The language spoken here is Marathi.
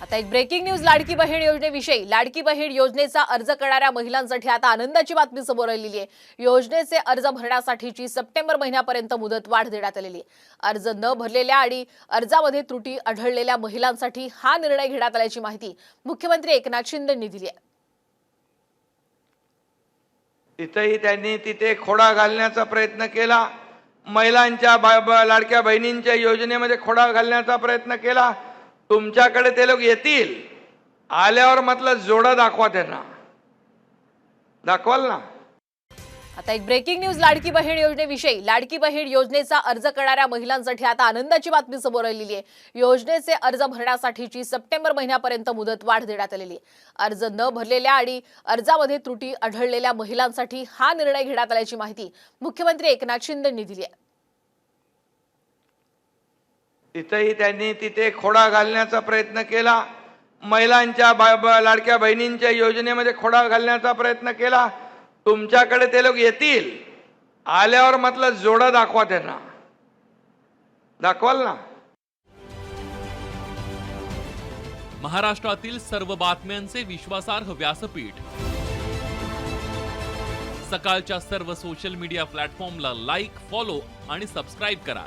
आता एक ब्रेकिंग न्यूज लाडकी बहीण योजनेविषयी. लाडकी बहीण योजनेचा अर्ज करणाऱ्या महिलांसाठी आता आनंदाची बातमी समोर आलेली आहे. योजनेचे अर्ज भरण्यासाठीची सप्टेंबर महिन्यापर्यंत मुदत वाढ देण्यात आलेली आहे. अर्ज न भरलेल्या आणि अर्जामध्ये त्रुटी आढळलेल्या महिलांसाठी हा निर्णय घेण्यात आल्याची माहिती मुख्यमंत्री एकनाथ शिंदेंनी दिली आहे. तिथंही त्यांनी तिथे खोडा घालण्याचा प्रयत्न केला. महिलांच्या बा- लाडक्या बहिणींच्या योजनेमध्ये खोडा घालण्याचा प्रयत्न केला. तुमच्याकडे ते लोक येतील. आल्यावर म्हटलं जोडा दाखवा त्यांना. दाखवाल ना? आता एक ब्रेकिंग न्यूज लाडकी बहीण योजनेविषयी. लाडकी बहीण योजनेचा अर्ज करणाऱ्या महिलांसाठी आता आनंदाची बातमी समोर आलेली आहे. योजनेचे अर्ज भरण्यासाठीची सप्टेंबर महिन्यापर्यंत मुदत वाढ देण्यात आलेली आहे. अर्ज न भरलेल्या आणि अर्जामध्ये त्रुटी आढळलेल्या महिलांसाठी हा निर्णय घेण्यात आल्याची माहिती मुख्यमंत्री एकनाथ शिंदेंनी दिली आहे. तिथंही त्यांनी तिथे खोडा घालण्याचा प्रयत्न केला. महिलांच्या बा- लाडक्या बहिणींच्या योजनेमध्ये खोडा घालण्याचा प्रयत्न केला. तुमच्याकडे ते लोक येतील. आल्यावर म्हटलं जोडं दाखवा त्यांना. दाखवाल ना? महाराष्ट्रातील सर्व बातम्यांचे विश्वासार्ह व्यासपीठ. सकाळच्या सर्व सोशल मीडिया प्लॅटफॉर्मला लाईक फॉलो आणि सबस्क्राईब करा.